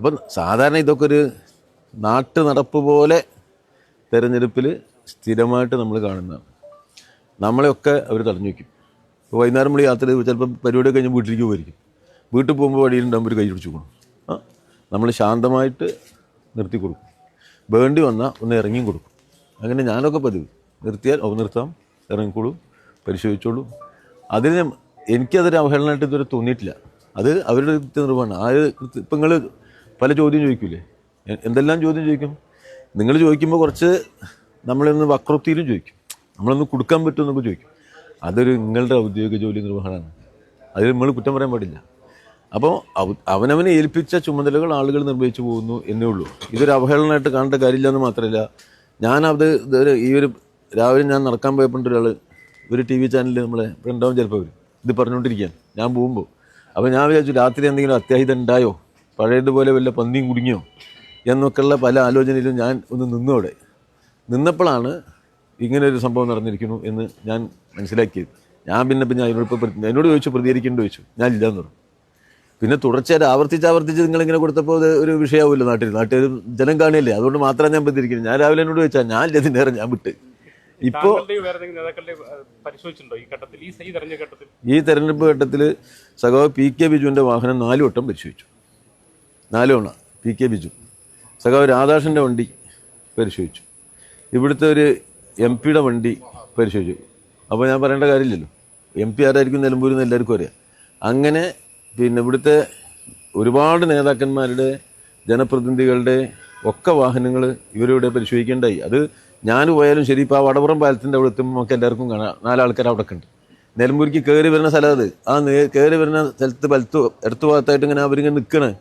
അപ്പം സാധാരണ ഇതൊക്കെ ഒരു നാട്ടു നടപ്പ് പോലെ തെരഞ്ഞെടുപ്പിൽ സ്ഥിരമായിട്ട് നമ്മൾ കാണുന്നതാണ്. നമ്മളെയൊക്കെ അവർ തടഞ്ഞു വയ്ക്കും. ഇപ്പോൾ വൈകുന്നേരം നമ്മൾ യാത്ര ചിലപ്പോൾ പരിപാടി കഴിഞ്ഞ് വീട്ടിലേക്ക് പോയിരിക്കും വീട്ടിൽ പോകുമ്പോൾ വഴിയിലുണ്ടാകുമ്പോൾ ഒരു കൈ പിടിച്ചു കൊടുക്കും. ആ നമ്മൾ ശാന്തമായിട്ട് നിർത്തി കൊടുക്കും. വേണ്ടി വന്നാൽ ഒന്ന് ഇറങ്ങിയും കൊടുക്കും. അങ്ങനെ ഞാനൊക്കെ പതിവ്. നിർത്തിയാൽ ഓ നിർത്താം ഇറങ്ങിക്കോളൂ പരിശോധിച്ചോളൂ. അതിന് എനിക്കതൊരു അവഹേളനമായിട്ട് ഇതുവരെ തോന്നിയിട്ടില്ല. അത് അവരുടെ കൃത്യ നിർവഹമാണ് ആ ഇപ്പം നിങ്ങൾ പല ചോദ്യം ചോദിക്കൂലേ? എന്തെല്ലാം ചോദ്യം ചോദിക്കും? നിങ്ങൾ ചോദിക്കുമ്പോൾ കുറച്ച് നമ്മളൊന്ന് വക്രത്തിയിലും ചോദിക്കും. നമ്മളൊന്ന് കൊടുക്കാൻ പറ്റുമെന്നൊക്കെ ചോദിക്കും. അതൊരു നിങ്ങളുടെ ഔദ്യോഗിക ജോലി നിർവഹണമാണ്. അതിൽ നമ്മൾ കുറ്റം പറയാൻ പാടില്ല. അപ്പോൾ അവനവനെ ഏൽപ്പിച്ച ചുമതലകൾ ആളുകൾ നിർവഹിച്ചു പോകുന്നു എന്നേ ഉള്ളൂ. ഇതൊരു അവഹേളനമായിട്ട് കാണേണ്ട കാര്യമില്ല എന്ന് മാത്രമല്ല ഞാനത് ഇതൊരു ഈ ഒരു രാവിലെ ഞാൻ നടക്കാൻ പോയപ്പോൾ ഒരാൾ ഒരു ടി വി ചാനലിൽ നമ്മളെ ഉണ്ടാവും ചിലപ്പോൾ അവർ ഇത് പറഞ്ഞുകൊണ്ടിരിക്കുകയാണ് ഞാൻ പോകുമ്പോൾ അപ്പോൾ ഞാൻ വിചാരിച്ചു രാത്രി എന്തെങ്കിലും അത്യാഹിതം ഉണ്ടായോ? പഴയതുപോലെ വല്ല പന്നിയും കുടുങ്ങിയോ? എന്നൊക്കെയുള്ള പല ആലോചനയിലും ഞാൻ ഒന്ന് നിന്നോടെ. നിന്നപ്പോഴാണ് ഇങ്ങനെ ഒരു സംഭവം നടന്നിരിക്കുന്നു എന്ന് ഞാൻ മനസ്സിലാക്കിയത്. ഞാൻ പിന്നെ പിന്നെ അതിനോട് ഇപ്പോൾ എന്നോട് ചോദിച്ചു പ്രതികരിക്കേണ്ടി ചോദിച്ചു. ഞാൻ ഇല്ലാന്ന് പറഞ്ഞു. പിന്നെ തുടർച്ചയായിട്ട് ആവർത്തിച്ച് ആവർത്തിച്ച് നിങ്ങളിങ്ങനെ കൊടുത്തപ്പോൾ അത് ഒരു വിഷയമാവില്ല നാട്ടിൽ. നാട്ടിൽ ജനം കാണില്ലേ? അതുകൊണ്ട് മാത്രമാണ് ഞാൻ പ്രതികരിക്കുന്നത് ഞാൻ രാവിലെ എന്നോട് ചോദിച്ചാൽ ഞാൻ ഇല്ല ഇതിന് നേരം ഞാൻ വിട്ട്. ഇപ്പോൾ ഈ തെരഞ്ഞെടുപ്പ് ഘട്ടത്തിൽ? ഈ തെരഞ്ഞെടുപ്പ് ഘട്ടത്തിൽ സഖാവ് പി കെ ബിജുവിന്റെ വാഹനം നാല് വട്ടം പരിശോധിച്ചു. നാല് തവണ പി കെ ബിജു. സഖാവ് രാധാകൃഷ്ണന്റെ വണ്ടി പരിശോധിച്ചു. ഇവിടുത്തെ ഒരു എം പിയുടെ വണ്ടി പരിശോധിച്ചു. അപ്പോൾ ഞാൻ പറയേണ്ട കാര്യമില്ലല്ലോ. എം പി ആരായിരിക്കും നിലമ്പൂരിൽ നിന്ന് എല്ലാവർക്കും അറിയാം. അങ്ങനെ പിന്നെ ഇവിടുത്തെ ഒരുപാട് നേതാക്കന്മാരുടെ ജനപ്രതിനിധികളുടെ ഒക്കെ വാഹനങ്ങൾ ഇവരിവിടെ പരിശോധിക്കേണ്ടായി. അത് ഞാൻ പോയാലും ശരി ഇപ്പോൾ ആ വടപുറം പാലത്തിന്റെ അവിടെ എത്തുമ്പോൾ നമുക്ക് എല്ലാവർക്കും കാണാം. നാലാൾക്കാർ അവിടെ ഉണ്ട്. നിലമ്പൂരിക്ക് കയറി വരുന്ന സ്ഥലം അത്. ആ കയറി വരുന്ന സ്ഥലത്ത് വലത്ത് ഇടത്ത് ഭാഗത്തായിട്ട് ഇങ്ങനെ അവരിങ്ങനെ നിൽക്കണേ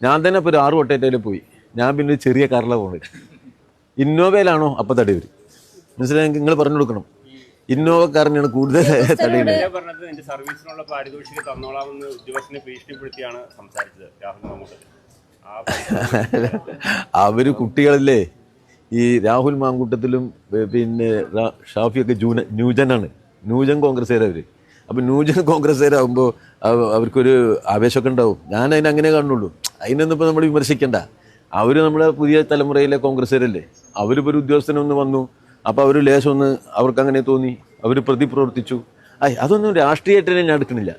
ഞാൻ തന്നെ ഇപ്പോൾ ഒരു ആറ് വട്ടേറ്റയിൽ പോയി. ഞാൻ പിന്നെ ഒരു ചെറിയ കാറിലാണ് പോകുന്നത് ഇന്നോവയിലാണോ അപ്പം തടി വരും. മനസ്സിലായി? നിങ്ങൾ പറഞ്ഞു കൊടുക്കണം. ഇന്നോവ കാറിനാണ് കൂടുതൽ അവർ കുട്ടികളല്ലേ ഈ രാഹുൽ മാങ്കൂട്ടത്തിലും പിന്നെ ഷാഫിയൊക്കെ ജൂന ന്യൂജനാണ്. ന്യൂജൻ കോൺഗ്രസ്സുകാരവർ അപ്പം ന്യൂജൻ കോൺഗ്രസ്സുകാരാകുമ്പോൾ അവർക്കൊരു ആവേശമൊക്കെ ഉണ്ടാവും. ഞാൻ അതിനെ അങ്ങനെ കാണുള്ളൂ അതിനൊന്നും ഇപ്പോൾ നമ്മൾ വിമർശിക്കണ്ട. അവർ നമ്മുടെ പുതിയ തലമുറയിലെ കോൺഗ്രസ്സുകാരല്ലേ? അവരിപ്പോൾ ഒരു ഉദ്യോഗസ്ഥനൊന്ന് വന്നു അപ്പോൾ അവർ ലേശം ഒന്ന് അവർക്ക് അങ്ങനെ തോന്നി അവർ പ്രതി പ്രവർത്തിച്ചു ഐ അതൊന്നും രാഷ്ട്രീയമായിട്ട് ഞാൻ എടുക്കണില്ല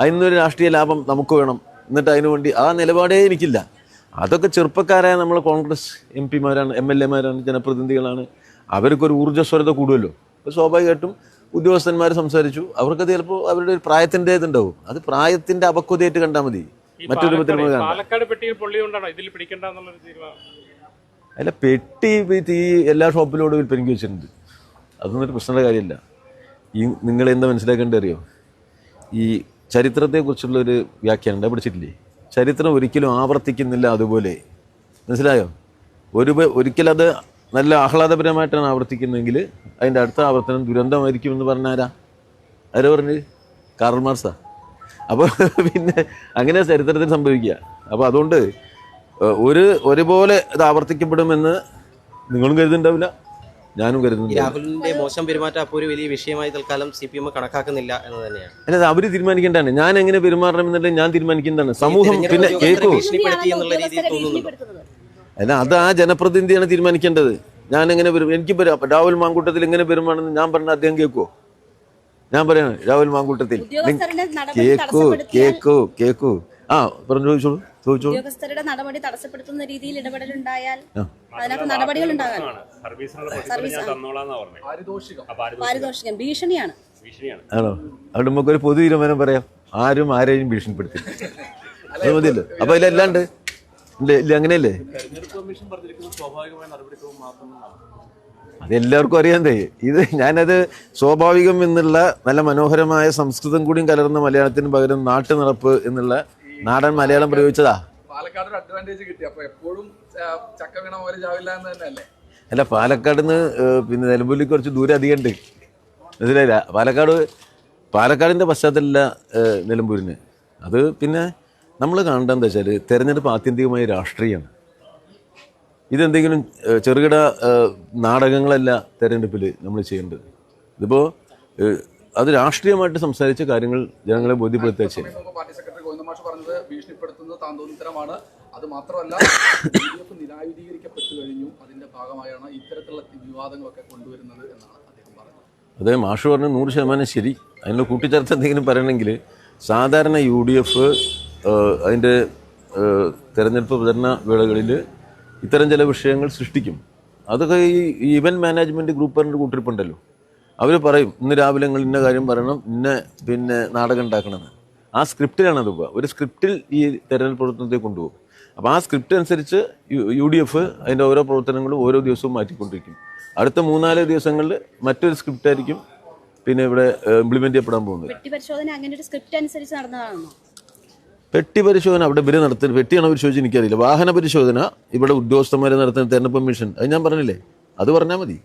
അതിനൊരു രാഷ്ട്രീയ ലാഭം നമുക്ക് വേണം. എന്നിട്ട് അതിനു വേണ്ടി ആ നിലപാടേ എനിക്കില്ല. അതൊക്കെ ചെറുപ്പക്കാരായ നമ്മൾ കോൺഗ്രസ് എം പിമാരാണ് എം എൽ എമാരാണ് ജനപ്രതിനിധികളാണ്. അവർക്കൊരു ഊർജസ്വരത കൂടുമല്ലോ. അപ്പോൾ സ്വാഭാവികമായിട്ടും ഉദ്യോഗസ്ഥന്മാർ സംസാരിച്ചു. അവർക്കത് ചിലപ്പോൾ അവരുടെ ഒരു പ്രായത്തിന്റെ ഇതുണ്ടാവും അത് പ്രായത്തിന്റെ അപക്വതയായിട്ട് കണ്ടാൽ മതി. മറ്റൊരു രൂപത്തിൽ പാലക്കാട് പെട്ടിയിൽ പൊള്ളിയോണ്ടാണോ ഇതിൽ പിടിക്കണ്ട അല്ല പെട്ടി ഈ എല്ലാ ഷോപ്പിലൂടെ വിൽപ്പനയ്ക്ക് വെച്ചിട്ടുണ്ട്. അതൊന്നും ഒരു പ്രശ്നമുള്ള കാര്യമല്ല. ഈ നിങ്ങൾ എന്താ മനസ്സിലാക്കേണ്ടത് അറിയോ? ഈ ചരിത്രത്തെക്കുറിച്ചുള്ള ഒരു വ്യാഖ്യാനം ഉണ്ട് പഠിച്ചിട്ടില്ലേ? ചരിത്രം ഒരിക്കലും ആവർത്തിക്കുന്നില്ല അതുപോലെ. മനസ്സിലായോ? ഒരു ഒരിക്കലത് നല്ല ആഹ്ലാദപരമായിട്ടാണ് ആവർത്തിക്കുന്നതെങ്കിൽ അതിന്റെ അടുത്ത ആവർത്തനം ദുരന്തമായിരിക്കുമെന്ന് പറഞ്ഞാരാ? ആരാ പറഞ്ഞത്? കാർൽ മാർസാ അപ്പോൾ പിന്നെ അങ്ങനെ ചരിത്രത്തിൽ സംഭവിക്കുക. അപ്പോൾ അതുകൊണ്ട് ഒരു ഒരുപോലെ ഇത് ആവർത്തിക്കപ്പെടുമെന്ന് നിങ്ങളും കരുതുന്നുണ്ടാവില്ല. ഞാനും കരുതുന്നു കരുതുന്നില്ല രാഹുലിന്റെ മോശം പെരുമാറ്റം അപ്പോൾ ഒരു വലിയ വിഷയമായി തൽക്കാലം സി പി എം കണക്കാക്കുന്നില്ല എന്ന് തന്നെയാണ്. അല്ല അവർ തീരുമാനിക്കേണ്ടതാണ്. ഞാൻ എങ്ങനെ പെരുമാറണം എന്നുള്ളത് ഞാൻ തീരുമാനിക്കുന്നതാണ് സമൂഹം പിന്നെ കേൾക്കൂ എന്നുള്ള രീതിയിൽ തോന്നുന്നുണ്ടോ? അല്ല അത് ആ ജനപ്രതിനിധിയാണ് തീരുമാനിക്കേണ്ടത്. ഞാൻ എങ്ങനെ എനിക്ക് രാഹുൽ മാങ്കൂട്ടത്തിൽ എങ്ങനെ പെരുമാണെന്ന് ഞാൻ പറഞ്ഞ അദ്ദേഹം കേൾക്കുവോ? ഞാൻ പറയാണ് രാഹുൽ മാങ്കൂട്ടത്തിൽ. കേക്കോ കേക്കോ കേക്കൂ. ആ പറഞ്ഞു ചോദിച്ചോളൂ ചോദിച്ചോളൂ. ഉദ്യോഗസ്ഥരുടെ നടപടി തടസ്സപ്പെടുത്തുന്ന രീതിയിൽ ഇടപെടൽ ഉണ്ടായാൽ അതിനകത്ത് നടപടികൾ ഉണ്ടാകാൻ പാരിതോഷികം. ഭീഷണിയാണ്. ഭീഷണിയാണ്. ആണോ? അതുകൊണ്ട് നമുക്കൊരു പൊതു തീരുമാനം പറയാം. ആരും ആരെയും ഭീഷണിപ്പെടുത്തി അത് മതിയല്ലോ. അപ്പൊ അതിലല്ലാണ്ട് ഇല്ല ഇല്ല അങ്ങനെയല്ലേ അറിയാൻ അറിയാന്തേ ഇത് ഞാനത് സ്വാഭാവികം എന്നുള്ള നല്ല മനോഹരമായ സംസ്കൃതം കൂടിയും കലർന്ന മലയാളത്തിന് പകരം നാട്ടു നടപ്പ് എന്നുള്ള നാടൻ മലയാളം പ്രയോഗിച്ചതാ. പാലക്കാട് അഡ്വാന്റേജ് കിട്ടി. അപ്പോൾ എപ്പോഴും ചക്ക വീണ പോലെ ചാവില്ല എന്ന് തന്നെയല്ലേ? അല്ല പാലക്കാട് നിന്ന് പിന്നെ നിലമ്പൂരിൽ കുറച്ച് ദൂരം അധികം ഉണ്ട് മനസ്സിലായില്ല? പാലക്കാട് പാലക്കാടിന്റെ പശ്ചാത്തലമില്ല നിലമ്പൂരിന്. അത് പിന്നെ നമ്മൾ കാണേണ്ടതെന്ന് വെച്ചാൽ തെരഞ്ഞെടുപ്പ് ആത്യന്തികമായ രാഷ്ട്രീയമാണ് ഇതെന്തെങ്കിലും ചെറുകിട നാടകങ്ങളല്ല തെരഞ്ഞെടുപ്പിൽ നമ്മൾ ചെയ്യേണ്ടത്. ഇതിപ്പോൾ അത് രാഷ്ട്രീയമായിട്ട് സംസാരിച്ച കാര്യങ്ങൾ ജനങ്ങളെ ബോധ്യപ്പെടുത്തുക ചെയ്യും പാർട്ടി സെക്രട്ടറി പറഞ്ഞത് ഭീഷണിപ്പെടുത്തുന്നത് താന്തോന്നിത്തരമാണ്. അത് മാത്രമല്ല നിരായുധീകരിക്കപ്പെട്ടു കഴിഞ്ഞു. അതിന്റെ ഭാഗമായാണ് ഇത്തരത്തിലുള്ള വിവാദങ്ങളൊക്കെ കൊണ്ടുവരുന്നത് എന്നാണ് അദ്ദേഹം പറഞ്ഞത്. അതേ മാഷ് പറഞ്ഞ നൂറ് ശതമാനം ശരി. അതിന്റെ കൂട്ടിച്ചേർത്ത് എന്തെങ്കിലും പറയണമെങ്കിൽ സാധാരണ യു ഡി എഫ് അതിന്റെ തെരഞ്ഞെടുപ്പ് പ്രചരണ വേളകളിൽ ഇത്തരം ചില വിഷയങ്ങൾ സൃഷ്ടിക്കും. അതൊക്കെ ഈ ഇവന്റ് മാനേജ്മെന്റ് ഗ്രൂപ്പ് പറഞ്ഞ കൂട്ടിരിപ്പുണ്ടല്ലോ. അവർ പറയും ഇന്ന് രാവിലെ നിങ്ങൾ ഇന്ന കാര്യം പറയണം ഇന്ന പിന്നെ നാടകം ഉണ്ടാക്കണമെന്ന്. ആ സ്ക്രിപ്റ്റിലാണ് അത് പോവുക. ഒരു സ്ക്രിപ്റ്റിൽ ഈ തെരഞ്ഞെടുപ്പ് പ്രവർത്തനത്തെ കൊണ്ടുപോകും. അപ്പോൾ ആ സ്ക്രിപ്റ്റ് അനുസരിച്ച് യു ഡി എഫ് അതിന്റെ ഓരോ പ്രവർത്തനങ്ങളും ഓരോ ദിവസവും മാറ്റിക്കൊണ്ടിരിക്കും. അടുത്ത മൂന്നാൽ ദിവസങ്ങളിൽ മറ്റൊരു സ്ക്രിപ്റ്റ് ആയിരിക്കും പിന്നെ ഇവിടെ ഇംപ്ലിമെന്റ് ചെയ്യപ്പെടാൻ പോകുന്നത്. പെട്ടി പരിശോധന അവിടെ ഇവർ നടത്തുന്നത് പെട്ടിയാണ് പരിശോധിച്ച് എനിക്കറിയില്ല. വാഹന പരിശോധന ഇവിടെ ഉദ്യോഗസ്ഥന്മാരെ നടത്തുന്ന തെരഞ്ഞെടുപ്പ് കമ്മീഷൻ. അത് ഞാൻ പറഞ്ഞില്ലേ? അത് പറഞ്ഞാൽ മതി.